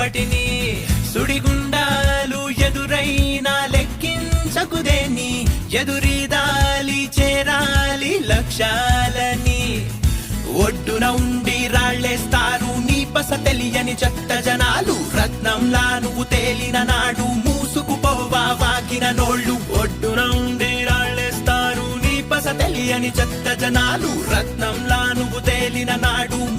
ఎప్పటిని సుడిగుండాలు ఎదురైనా లెక్కించకుదేని ఎదురీదాలి చేరాలి లక్ష్యాలని. ఒడ్డున ఉండి రాళ్ళేస్తారు నీ పస తెలియని చెత్త జనాలు. రత్నంలా నువ్వు తేలిన నాడు మూసుకుపోవా వాకిన నోళ్ళు. ఒడ్డున ఉండి రాళ్ళేస్తారు నీ పస తెలియని చెత్త జనాలు. రత్నంలా నువ్వు తేలిన నాడు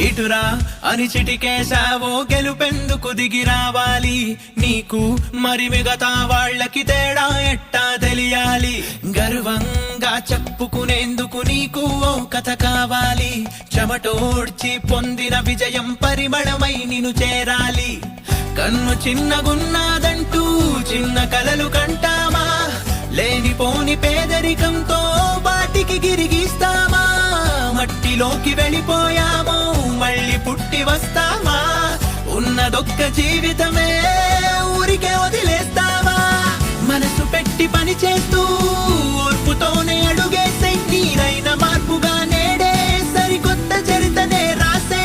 ఇటురా అని చిటికేశావో గెలుపెందుకు దిగి రావాలి. నీకు మరి మిగతా వాళ్ళకి తేడా ఎట్టా తెలియాలి. గర్వంగా చెప్పుకునేందుకు నీకు ఓ కథ కావాలి. చెమటోడ్చి పొందిన విజయం పరిమళమై నిన్ను చేరాలి. కన్ను చిన్నగున్నాదంటూ చిన్న కలలు కంటామా? లేనిపోని పేదరికంతో వాటికి గిరిగిస్తామా? గాలిలోకి వెళ్ళిపోయాము మళ్ళీ పుట్టి వస్తావా ఉన్నదొక్క జీవితమే ఊరికే వదిలేస్తావా? మనసు పెట్టి పని చేస్తూ ఓర్పుతోనే అడుగేసే నీరైన మార్పుగా నేడే సరికొత్త చరితనే రాసే